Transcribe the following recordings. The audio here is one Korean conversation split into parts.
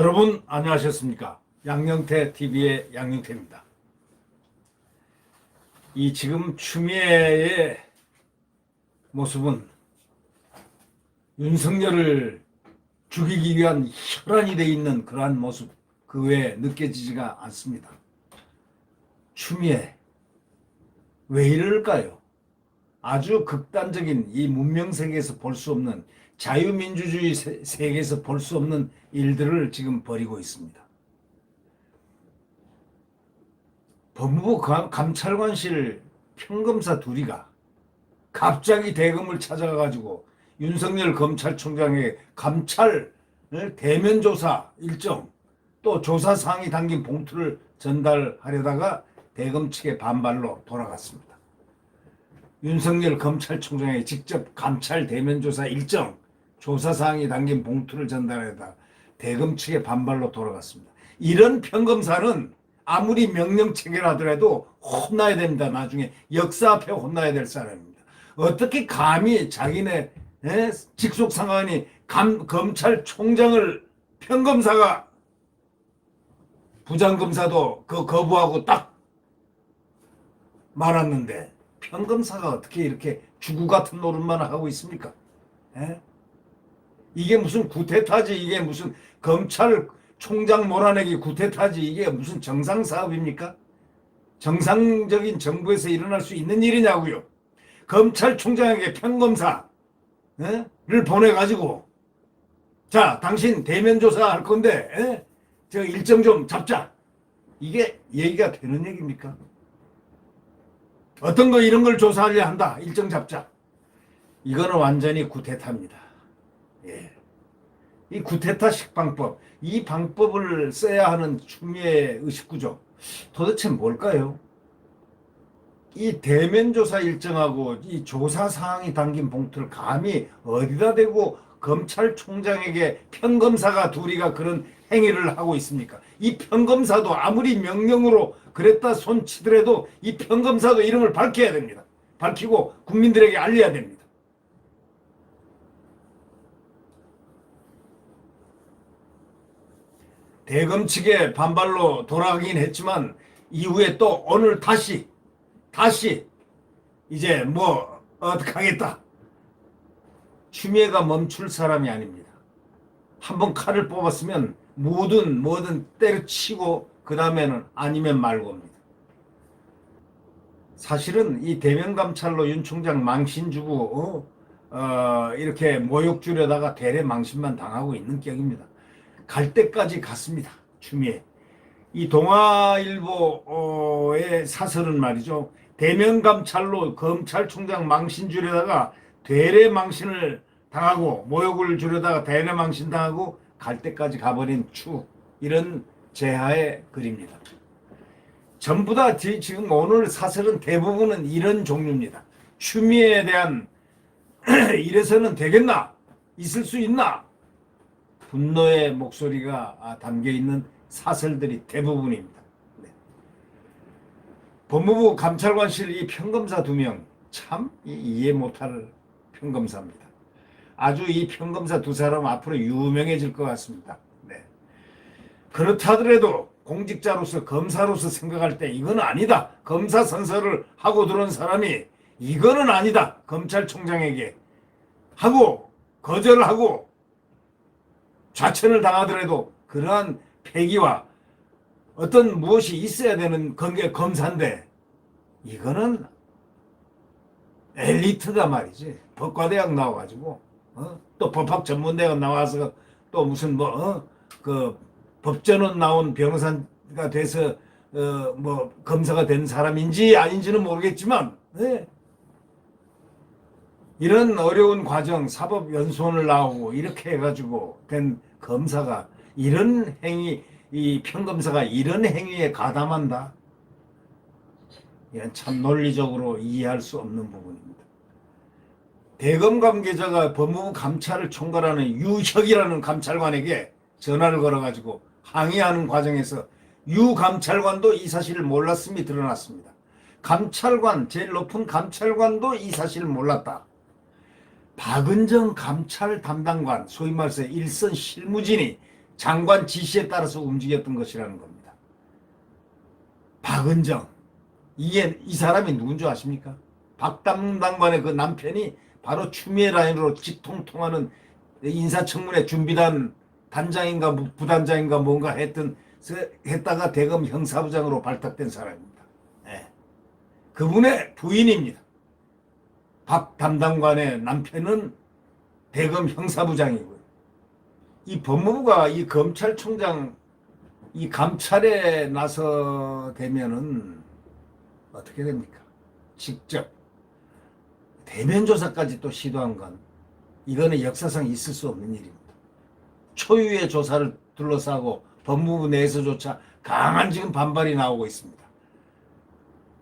여러분 안녕하셨습니까? 양영태 TV의 양영태입니다. 이 지금 추미애의 모습은 윤석열을 죽이기 위한 혈안이 돼 있는 그러한 모습 그 외에 느껴지지가 않습니다. 추미애 왜 이럴까요? 아주 극단적인 이 문명 세계에서 볼 수 없는 자유민주주의 세- 세계에서 볼 수 없는 일들을 지금 벌이고 있습니다. 법무부 감- 감찰관실 평검사 둘이가 갑자기 대검을 찾아가가지고 윤석열 검찰총장의 감찰 대면 조사 일정 또 조사 사항이 담긴 봉투를 전달하려다가 대검 측의 반발로 돌아갔습니다. 윤석열 검찰총장의 직접 감찰 대면 조사 일정 조사 사항이 담긴 봉투를 전달하다 대검 측의 반발로 돌아갔습니다. 이런 평검사는 아무리 명령 체결하더라도 혼나야 됩니다. 나중에 역사 앞에 혼나야 될 사람입니다. 어떻게 감히 자기네 에? 직속 상관이 감, 검찰총장을 평검사가 부장검사도 그 거부하고 딱 말았는데 평검사가 어떻게 이렇게 주구 같은 노릇만 하고 있습니까? 에? 이게 무슨 구태타지 이게 무슨 검찰 총장 몰아내기 구태타지 이게 무슨 정상 사업입니까? 정상적인 정부에서 일어날 수 있는 일이냐고요. 검찰총장에게 평검사를 보내가지고 자 당신 대면 조사할 건데 에? 저 일정 좀 잡자. 이게 얘기가 되는 얘기입니까? 어떤 거 이런 걸 조사하려 한다. 일정 잡자. 이거는 완전히 구태타입니다. 예. 이 구테타식 방법, 이 방법을 써야 하는 추미애 의식구조, 도대체 뭘까요? 이 대면 조사 일정하고 이 조사 사항이 담긴 봉투를 감히 어디다 대고 검찰총장에게 평검사가 둘이가 그런 행위를 하고 있습니까? 이 평검사도 아무리 명령으로 그랬다 손치더라도 이 평검사도 이름을 밝혀야 됩니다. 밝히고 국민들에게 알려야 됩니다. 대검 측의 반발로 돌아가긴 했지만 이후에 또 오늘 다시 다시 이제 뭐 어떡하겠다. 추미애가 멈출 사람이 아닙니다. 한번 칼을 뽑았으면 뭐든 뭐든 때려치고 그 다음에는 아니면 말고입니다. 사실은 이 대면 감찰로 윤 총장 망신 주고 어, 어, 이렇게 모욕 주려다가 대래 망신만 당하고 있는 격입니다. 갈 때까지 갔습니다. 추미애. 이 동아일보의 사설은 말이죠. 대면 감찰로 검찰총장 망신 주려다가 대래 망신을 당하고 모욕을 주려다가 대래 망신 당하고 갈 때까지 가버린 추 이런 제하의 글입니다. 전부 다 지- 지금 오늘 사설은 대부분은 이런 종류입니다. 추미애에 대한 이래서는 되겠나? 있을 수 있나? 분노의 목소리가 아, 담겨 있는 사설들이 대부분입니다. 네. 법무부 감찰관실 이 평검사 두 명 참 이해 못할 평검사입니다. 아주 이 평검사 두 사람 앞으로 유명해질 것 같습니다. 네. 그렇다더라도 공직자로서 검사로서 생각할 때 이건 아니다. 검사 선서를 하고 들어온 사람이 이거는 아니다. 검찰총장에게 하고 거절하고 좌천을 당하더라도 그러한 패기와 어떤 무엇이 있어야 되는 건게 검사인데 이거는 엘리트다 말이지 법과대학 나와가지고 어? 또 법학 전문대학 나와서 또 무슨 뭐 어? 그 법전원 나온 변호사가 돼서 어, 뭐 검사가 된 사람인지 아닌지는 모르겠지만 네. 이런 어려운 과정 사법 연수원을 나오고 이렇게 해가지고 된 검사가 이런 행위 이 평검사가 이런 행위에 가담한다? 이건 참 논리적으로 이해할 수 없는 부분입니다. 대검 관계자가 법무부 감찰을 총괄하는 유혁이라는 감찰관에게 전화를 걸어가지고 항의하는 과정에서 유 감찰관도 이 사실을 몰랐음이 드러났습니다. 감찰관 제일 높은 감찰관도 이 사실을 몰랐다 박은정 감찰 담당관, 소위 말해서 일선 실무진이 장관 지시에 따라서 움직였던 것이라는 겁니다. 박은정 이게 이 사람이 누군 줄 아십니까? 박 담당관의 그 남편이 바로 추미애 라인으로 직통통하는 인사청문회 준비단 단장인가 부- 부단장인가 뭔가 했던 했다가 대검 형사부장으로 발탁된 사람입니다. 예. 그분의 부인입니다. 박 담당관의 남편은 대검 형사부장이고요. 이 법무부가 이 검찰총장 이 감찰에 나서 되면은 어떻게 됩니까? 직접 대면 조사까지 또 시도한 건 이거는 역사상 있을 수 없는 일입니다. 초유의 조사를 둘러싸고 법무부 내에서조차 강한 지금 반발이 나오고 있습니다.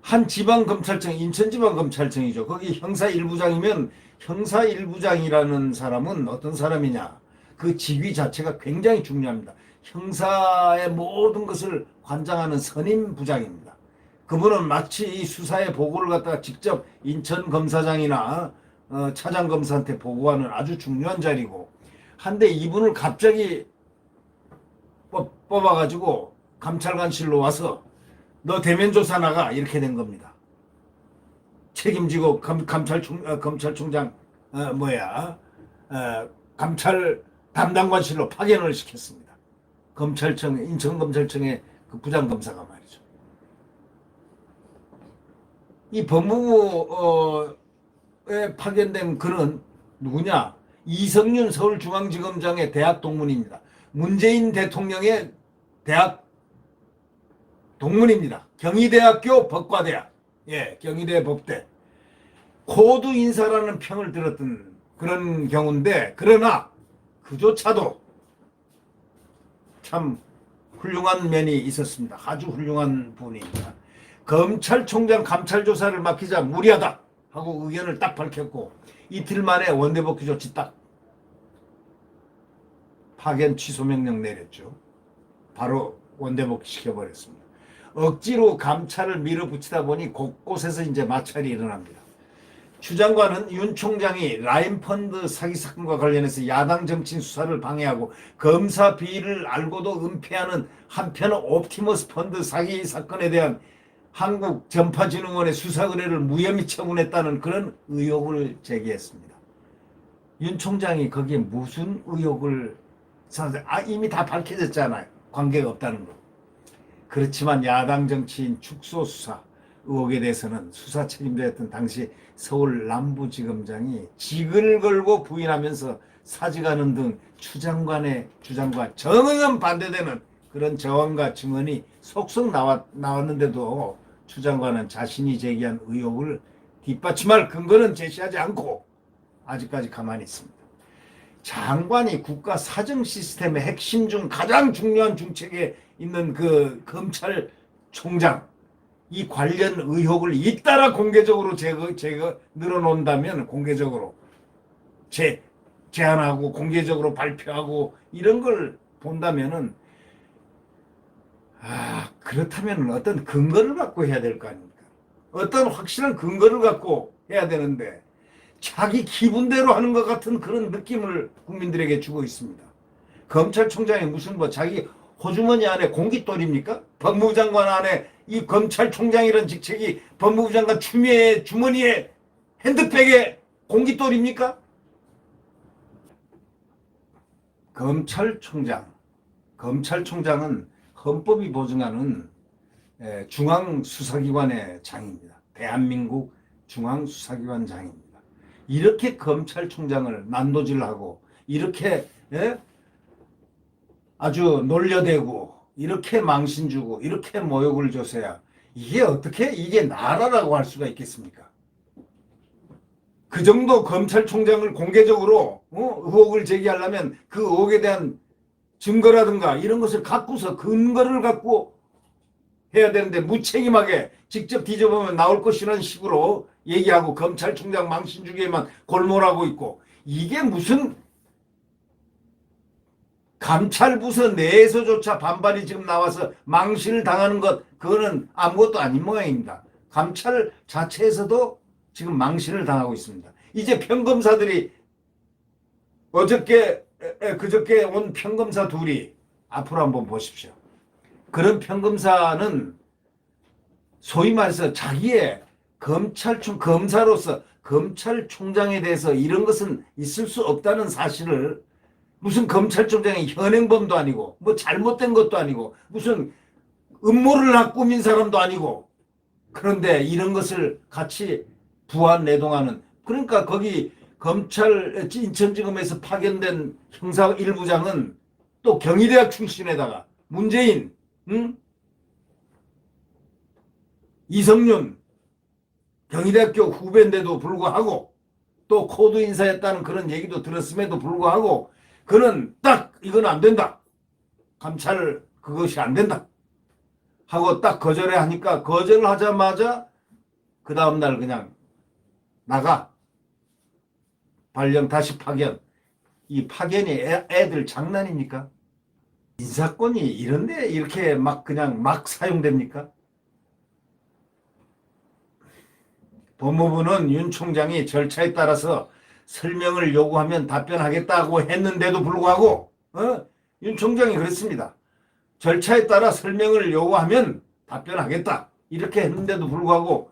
한 지방검찰청, 인천지방검찰청이죠. 거기 형사 1부장이면 형사 1부장이라는 사람은 어떤 사람이냐. 그 직위 자체가 굉장히 중요합니다. 형사의 모든 것을 관장하는 선임 부장입니다. 그분은 마치 이 수사의 보고를 갖다가 직접 인천 검사장이나 어, 차장 검사한테 보고하는 아주 중요한 자리고 한데 이분을 갑자기 뽑, 뽑아가지고 감찰관실로 와서 너 대면 조사 나가 이렇게 된 겁니다. 책임지고 검, 감찰총 어, 검찰총장 어, 뭐야 어, 감찰 담당관실로 파견을 시켰습니다. 검찰청 인천검찰청의 그 부장검사가 말이죠. 이 법무부에 파견된 그는 누구냐? 이성윤 서울중앙지검장의 대학 동문입니다. 문재인 대통령의 대학 동문입니다. 경희대학교 법과대학. 예, 경희대 법대. 코드 인사라는 평을 들었던 그런 경우인데, 그러나 그조차도 참 훌륭한 면이 있었습니다. 아주 훌륭한 분입니다. 검찰총장 감찰 조사를 맡기자 무리하다 하고 의견을 딱 밝혔고 이틀 만에 원내복귀 조치 딱 파견 취소 명령 내렸죠. 바로 원대복귀 시켜버렸습니다. 억지로 감찰을 밀어붙이다 보니 곳곳에서 이제 마찰이 일어납니다. 추 장관은 윤 총장이 라인펀드 사기 사건과 관련해서 야당 정치인 수사를 방해하고 검사 비리를 알고도 은폐하는 한편 옵티머스 펀드 사기 사건에 대한 한국 전파진흥원의 수사 의뢰를 무혐의 처분했다는 그런 의혹을 제기했습니다. 윤 총장이 거기에 무슨 의혹을 사- 아, 이미 다 밝혀졌잖아요. 관계가 없다는 거. 그렇지만 야당 정치인 축소 수사 의혹에 대해서는 수사 책임자였던 당시 서울 남부지검장이 직을 걸고 부인하면서 사직하는 등 추장관의 주장과 정의는 반대되는 그런 저항과 증언이 속속 나왔, 나왔는데도 추장관은 자신이 제기한 의혹을 뒷받침할 근거는 제시하지 않고 아직까지 가만히 있습니다. 장관이 국가 사정 시스템의 핵심 중 가장 중요한 중책에 있는 그 검찰총장 이 관련 의혹을 잇따라 공개적으로 제거 제거 늘어놓는다면 공개적으로 제 제안하고 공개적으로 발표하고 이런 걸 본다면은 아 그렇다면 어떤 근거를 갖고 해야 될 거 아닙니까? 어떤 확실한 근거를 갖고 해야 되는데 자기 기분대로 하는 것 같은 그런 느낌을 국민들에게 주고 있습니다. 검찰총장이 무슨 뭐 자기 호주머니 안에 공깃돌입니까? 법무부 장관 안에 이 검찰총장이라는 직책이 법무부 장관 추미애 주머니에 핸드백에 공깃돌입니까? 검찰총장, 검찰총장은 헌법이 보증하는 에, 중앙수사기관의 장입니다. 대한민국 중앙수사기관 장입니다. 이렇게 검찰총장을 난도질하고 이렇게 예? 아주 놀려대고 이렇게 망신 주고 이렇게 모욕을 줘서야 이게 어떻게 이게 나라라고 할 수가 있겠습니까? 그 정도 검찰총장을 공개적으로 어? 의혹을 제기하려면 그 의혹에 대한 증거라든가 이런 것을 갖고서 근거를 갖고 해야 되는데 무책임하게 직접 뒤져보면 나올 것이라는 식으로 얘기하고 검찰총장 망신 주기에만 골몰하고 있고 이게 무슨 감찰부서 내에서조차 반발이 지금 나와서 망신을 당하는 것 그거는 아무것도 아닌 모양입니다. 감찰 자체에서도 지금 망신을 당하고 있습니다. 이제 평검사들이 어저께 그저께 온 평검사 둘이 앞으로 한번 보십시오. 그런 평검사는 소위 말해서 자기의 검찰총 검사로서 검찰총장에 대해서 이런 것은 있을 수 없다는 사실을 무슨 검찰총장이 현행범도 아니고 뭐 잘못된 것도 아니고 무슨 음모를 나 꾸민 사람도 아니고 그런데 이런 것을 같이 부안 내동하는 그러니까 거기 검찰 인천지검에서 파견된 형사 일부장은 또 경희대학 출신에다가 문재인 응? 이성윤 경희대학교 후배인데도 불구하고 또 코드 인사했다는 그런 얘기도 들었음에도 불구하고 그는 딱 이건 안 된다. 감찰 그것이 안 된다. 하고 딱 거절해 하니까 거절하자마자 그 다음날 그냥 나가. 발령 다시 파견. 이 파견이 애, 애들 장난입니까? 인사권이 이런데 이렇게 막 그냥 막 사용됩니까? 법무부는 윤 총장이 절차에 따라서 설명을 요구하면 답변하겠다고 했는데도 불구하고 어? 윤 총장이 그랬습니다. 절차에 따라 설명을 요구하면 답변하겠다 이렇게 했는데도 불구하고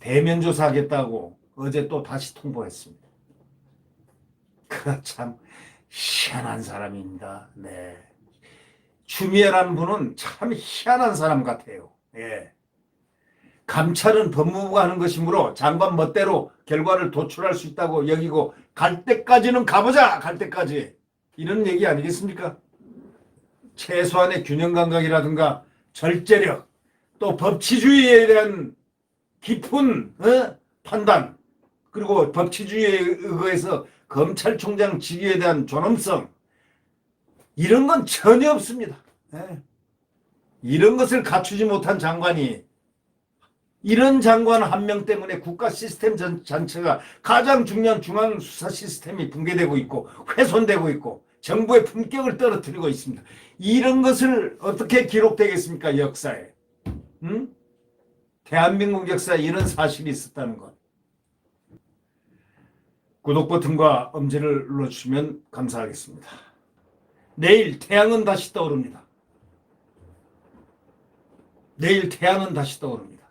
대면 조사하겠다고 어제 또 다시 통보했습니다. 그참 희한한 사람입니다. 네. 추미애라는 분은 참 희한한 사람 같아요. 예. 감찰은 법무부가 하는 것이므로 장관 멋대로 결과를 도출할 수 있다고 여기고 갈 때까지는 가보자 갈 때까지 이런 얘기 아니겠습니까? 최소한의 균형 감각이라든가 절제력 또 법치주의에 대한 깊은 어? 판단 그리고 법치주의에 의거해서 검찰총장 직위에 대한 존엄성 이런 건 전혀 없습니다. 예. 이런 것을 갖추지 못한 장관이 이런 장관 한 명 때문에 국가 시스템 전, 전체가 가장 중요한 중앙 수사 시스템이 붕괴되고 있고 훼손되고 있고 정부의 품격을 떨어뜨리고 있습니다. 이런 것을 어떻게 기록되겠습니까 역사에? 응? 대한민국 역사에 이런 사실이 있었다는 것. 구독 버튼과 엄지를 눌러주시면 감사하겠습니다. 내일 태양은 다시 떠오릅니다. 내일 태양은 다시 떠오릅니다.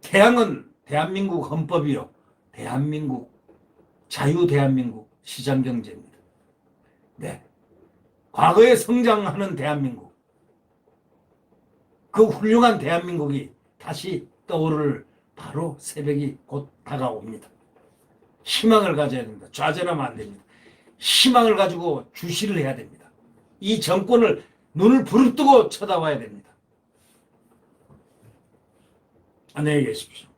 태양은 대한민국 헌법이요. 대한민국, 자유 대한민국 시장경제입니다. 네. 과거에 성장하는 대한민국. 그 훌륭한 대한민국이 다시 떠오를 바로 새벽이 곧 다가옵니다. 희망을 가져야 됩니다. 좌절하면 안 됩니다. 희망을 가지고 주시를 해야 됩니다. 이 정권을 눈을 부릅뜨고 쳐다봐야 됩니다. 안녕히 계십시오.